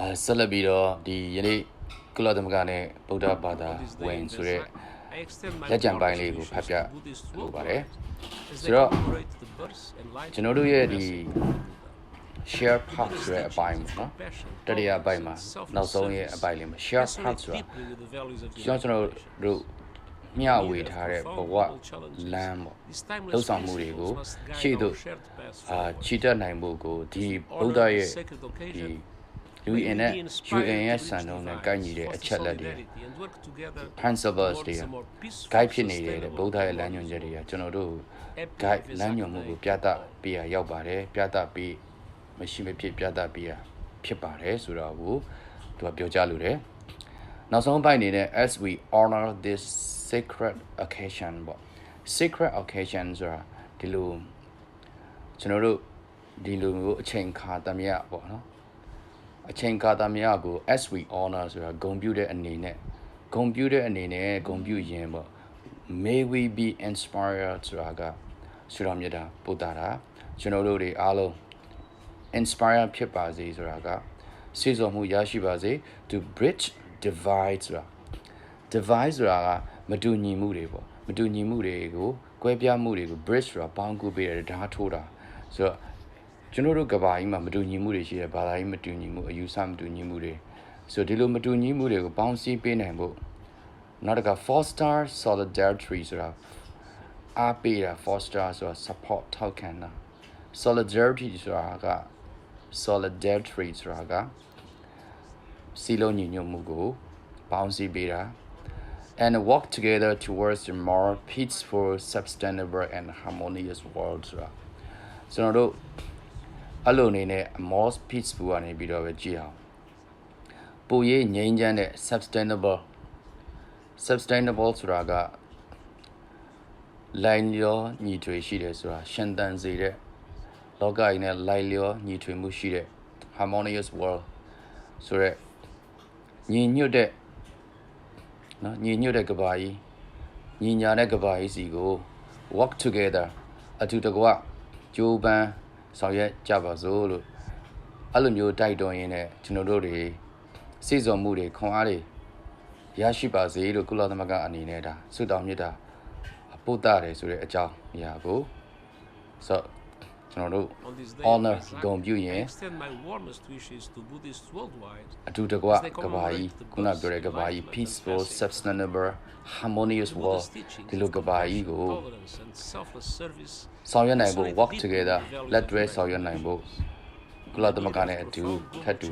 အဲဆက်လက်ပြီးတော့ဒီယနေ့ကုလသမဂ္ဂနဲ့ဗုဒ္ဓဘာသာဝင်ဆိုတဲ့လက်ကျန်ပိုင်းလေးကိုဖတ်ပြလိုပါတယ်ဆိုတော့ကျွန်တော်တို့ရဲ့ဒီ share path ဆိုတဲ့အပိုင်းပေါ့နော်တတိယအပိုင်းမှာနောက်ဆုံးရဲ့အပိုင်းလေးမှာ share path ဆိုတာကျွန်တော်ကျွန်တော်တို့မျှဝေထားတဲ့ဘဝလမ်းပေါ့လှုပ်ဆောင်မှုတွေကိုရှေ့သို့အာချီတက်နိုင်ဖို့ကိုဒီဗုဒ္ဓရဲ့ဒီ UN နဲ့ UN ရဲ့စံနှုန်းနဲ့ကိုက်ညီတဲ့အချက်လက်တွေ principles တွေက guide ဖြစ်နေတဲ့ဗုဒ္ဓရဲ့လမ်းညွှန်ချက်တွေကကျွန်တော်တို့ guide လမ်းညွှန်မှုကိုပြသပေးရရောက်ပါတယ်ပြသပေးမရှိမဖြစ်ပြသပေးရဖြစ်ပါတယ်ဆိုတော့ကိုသူကပြောကြားလိုတယ်နောက်ဆုံးပိုင်းအနေနဲ့ as we honor this sacred occasion ပေါ့ sacred occasion ဆိုတာဒီလိုကျွန်တော်တို့ဒီလိုမျိုးအချိန်ခါတမယပေါ့နော် အချိန်ခါတမယကို as we honor ဆိုတာဂုဏ်ပြုတဲ့အနေနဲ့ဂုဏ်ပြုတဲ့အနေနဲ့ဂုဏ်ပြုရင်ပေါ့ may we be inspired ဆိုတာကဆုတော်မြတ်တာပို့တာတာကျွန်တော်တို့တွေအားလုံး inspire ဖြစ်ပါစေဆိုတာကစေစုံမှုရရှိပါစေ to bridge divide ဆိုတာ divide ဆိုတာကမတူညီမှုတွေပေါ့မတူညီမှုတွေကိုကွဲပြားမှုတွေကို bridge ဆိုတာပေါင်းကူပေးတယ်ဓာတ်ထိုးတာဆိုတော့ ကျွန်တော်တို့ကဘာကြီးမှာမတူညီမှုတွေရှိတယ်ဘာသာကြီးမတူညီမှုအယူဆမတူညီမှုတွေဆိုဒီလိုမတူညီမှုတွေကိုပေါင်းစည်းပေးနိုင်ဖို့နောက်တစ်ခါ foster solidarity ဆိုတာအားပေးတာ foster ဆိုတာ support ထောက်ခံတာ solidarity ဆိုတာက solidarity ဆိုတာကစီလုံးညီညွတ်မှုကိုပေါင်းစည်းပေးတာ and work together towards a more peaceful sustainable and harmonious world ဆိုတာကျွန်တော်တို့ အဲ့လိုအနေနဲ့ more peaceful ကနေပြီးတော့ပဲကြည့်အောင်ပိုရေးငြိမ်းချမ်းတဲ့ sustainable sustainable ဆိုတာကလိုင်းရောညီထွေရှိတယ်ဆိုတာရှင်သန်စေတဲ့လောကကြီးနဲ့လိုက်လျောညီထွေမှုရှိတဲ့ harmonious world ဆိုရက်ညီညွတ်တဲ့နော်ညီညွတ်တဲ့ကဘာကြီးညီညာတဲ့ကဘာကြီးစီကို work together အတူတကွကြိုးပမ်း ဆောင်ရွက်ကြပါစို့လို့အဲ့လိုမျိုးတိုက်တွန်းရင်းနဲ့ကျွန်တော်တို့တွေစိတ်စော်မှုတွေခွန်အားတွေရရှိပါစေလို့ကုလသမဂ္ဂအနေနဲ့ဒါဆုတောင်းမြတ်တာပို့တာတယ်ဆိုတဲ့အကြောင်းအရာကိုဆို ကျွန်တော်တို့ honor ဂုဏ်ပြုရင် extend my warmest wishes to Buddhists worldwide အတူတကွကဘာကြီးခုနပြောတဲ့ကဘာကြီး peaceful sustainable harmonious world ဒီလိုကဘာကြီးကို tolerance and selfless service ဆောင်ရွက်နိုင်ဖို့ work together လက်တွဲဆောင်ရွက်နိုင်ဖို့ကုလသမဂ္ဂနဲ့အတူထပ်တူ